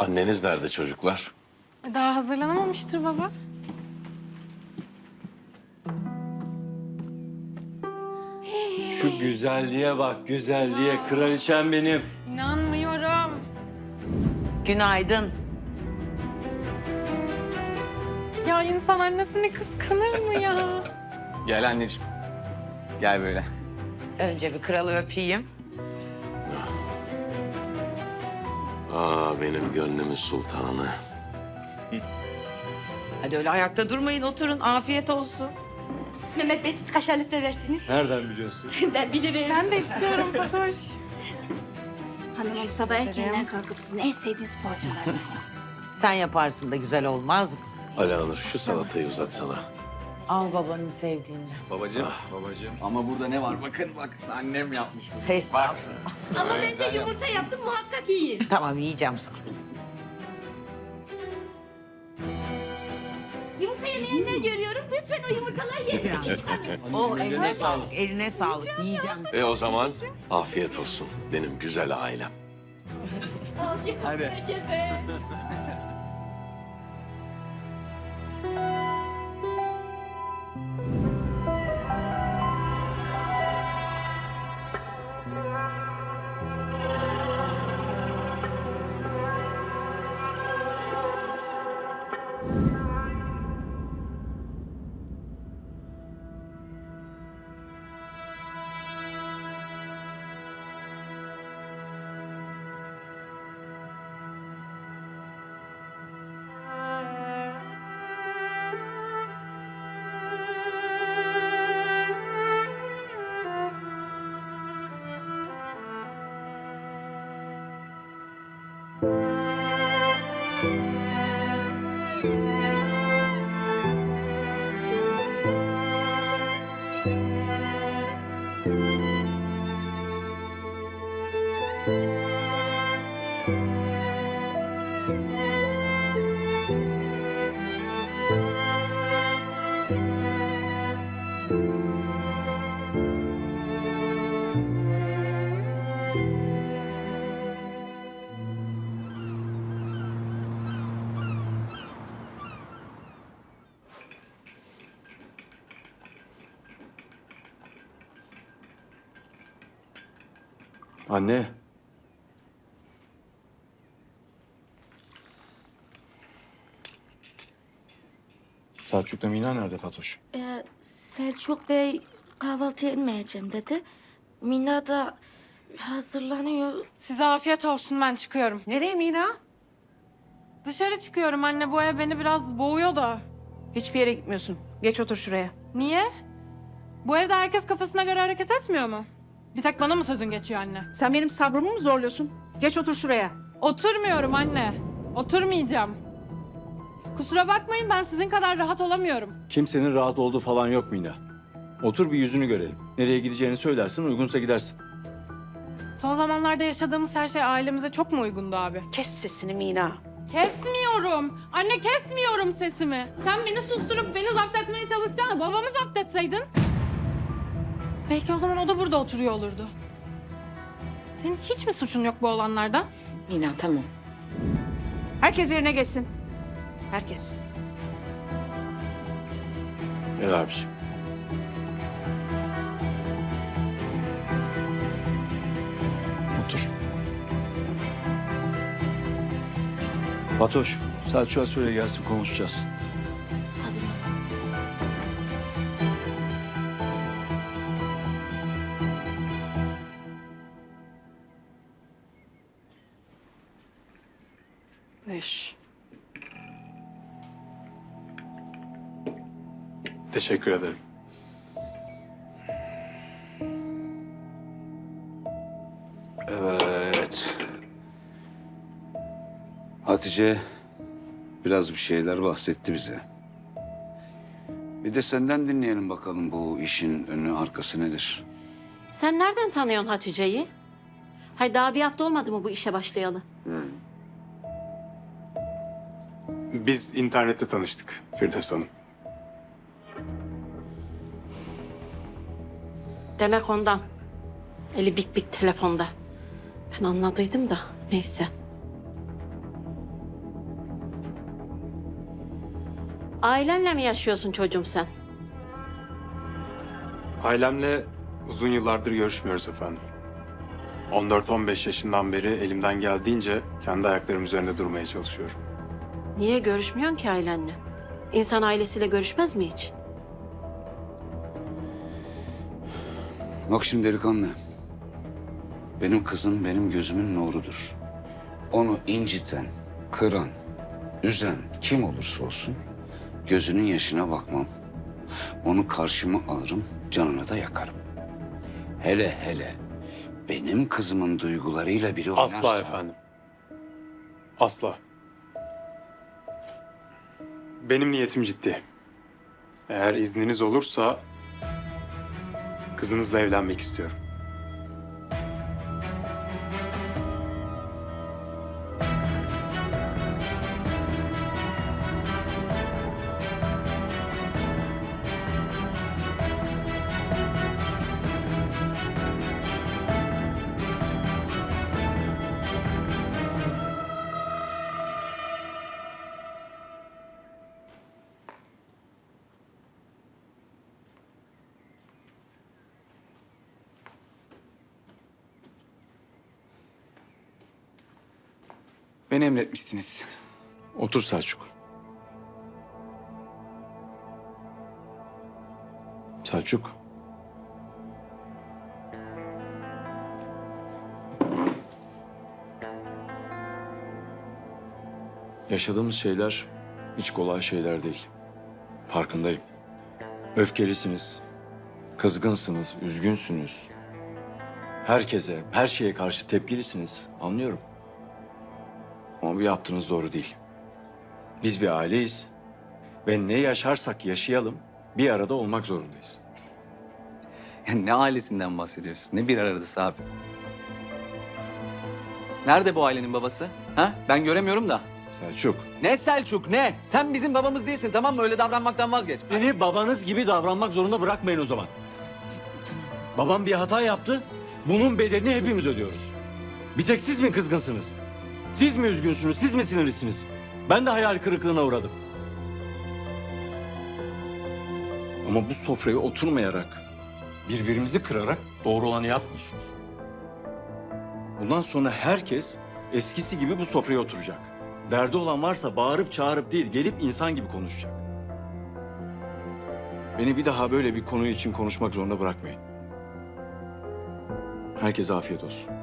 Anneniz nerede çocuklar? Daha hazırlanamamıştır baba. Şu güzelliğe bak, güzelliğe. Kraliçem benim. İnanmıyorum. Günaydın. Ya insan annesini kıskanır mı ya? Gel anneciğim. Gel böyle. Önce bir kralı öpeyim. Aa benim gönlümün sultanı. Hadi öyle ayakta durmayın, oturun. Afiyet olsun. Mehmet Bey siz kaşarlı seversiniz. Nereden biliyorsun? ben bilirim. Ben de istiyorum Fatoş. Hanımım sabah erkenden kalkıp sizin en sevdiğiniz poğaçalarını Sen yaparsın da güzel olmaz mı? Alanur şu salatayı uzatsana. Al babanın sevdiğini. Babacığım. babacığım. Ama burada ne var? Bakın bak. Annem yapmış bunu. Estağfurullah. Ama ben de yumurta yaptım muhakkak yiyin. Tamam yiyeceğim sana. Yumurta yemeyenler görüyorum. Lütfen o yumurtalar hanım. Oh eline sağlık, eline sağlık. Yiyeceğim. E o zaman afiyet olsun benim güzel ailem. Afiyet olsun Hadi. herkese. Anne. Selçuk'la Mina nerede Fatoş? Ee, Selçuk Bey kahvaltıya inmeyeceğim dedi. Mina da hazırlanıyor. Size afiyet olsun ben çıkıyorum. Nereye Mina? Dışarı çıkıyorum anne bu ev beni biraz boğuyor da. Hiçbir yere gitmiyorsun. Geç otur şuraya. Niye? Bu evde herkes kafasına göre hareket etmiyor mu? Bir tek bana mı sözün geçiyor anne? Sen benim sabrımı mı zorluyorsun? Geç otur şuraya. Oturmuyorum anne. Oturmayacağım. Kusura bakmayın ben sizin kadar rahat olamıyorum. Kimsenin rahat olduğu falan yok Mina. Otur bir yüzünü görelim. Nereye gideceğini söylersin, uygunsa gidersin. Son zamanlarda yaşadığımız her şey ailemize çok mu uygundu abi? Kes sesini Mina. Kesmiyorum. Anne kesmiyorum sesimi. Sen beni susturup beni zapt etmeye çalışacağına babamı zapt etseydin. Belki o zaman o da burada oturuyor olurdu. Senin hiç mi suçun yok bu olanlardan? Mina tamam. Herkes yerine geçsin. Herkes. Gel abiciğim. Otur. Fatoş, Selçuk'a söyle gelsin konuşacağız. Beş. Teşekkür ederim. Evet. Hatice biraz bir şeyler bahsetti bize. Bir de senden dinleyelim bakalım bu işin önü arkası nedir? Sen nereden tanıyorsun Hatice'yi? Hay daha bir hafta olmadı mı bu işe başlayalı? Biz internette tanıştık Firdevs Hanım. Demek ondan. Eli bik bik telefonda. Ben anladıydım da neyse. Ailenle mi yaşıyorsun çocuğum sen? Ailemle uzun yıllardır görüşmüyoruz efendim. 14-15 yaşından beri elimden geldiğince kendi ayaklarım üzerinde durmaya çalışıyorum. Niye görüşmüyorsun ki ailenle? İnsan ailesiyle görüşmez mi hiç? Bak şimdi delikanlı. Benim kızım benim gözümün nurudur. Onu inciten, kıran, üzen kim olursa olsun gözünün yaşına bakmam. Onu karşıma alırım, canını da yakarım. Hele hele benim kızımın duygularıyla biri oynarsa... Asla efendim. Asla. Benim niyetim ciddi. Eğer izniniz olursa kızınızla evlenmek istiyorum. Beni emretmişsiniz. Otur Selçuk. Selçuk. Yaşadığımız şeyler hiç kolay şeyler değil. Farkındayım. Öfkelisiniz, kızgınsınız, üzgünsünüz. Herkese, her şeye karşı tepkilisiniz. Anlıyorum. Ama bu yaptığınız doğru değil. Biz bir aileyiz. Ve ne yaşarsak yaşayalım bir arada olmak zorundayız. Ya ne ailesinden bahsediyorsun? Ne bir aradası abi? Nerede bu ailenin babası? Ha? Ben göremiyorum da. Selçuk. Ne Selçuk ne? Sen bizim babamız değilsin tamam mı? Öyle davranmaktan vazgeç. Beni babanız gibi davranmak zorunda bırakmayın o zaman. Babam bir hata yaptı. Bunun bedelini hepimiz ödüyoruz. Bir tek siz mi kızgınsınız? Siz mi üzgünsünüz? Siz mi sinirlisiniz? Ben de hayal kırıklığına uğradım. Ama bu sofraya oturmayarak, birbirimizi kırarak doğru olanı yapmıyorsunuz. Bundan sonra herkes eskisi gibi bu sofraya oturacak. Derdi olan varsa bağırıp çağırıp değil, gelip insan gibi konuşacak. Beni bir daha böyle bir konu için konuşmak zorunda bırakmayın. Herkese afiyet olsun.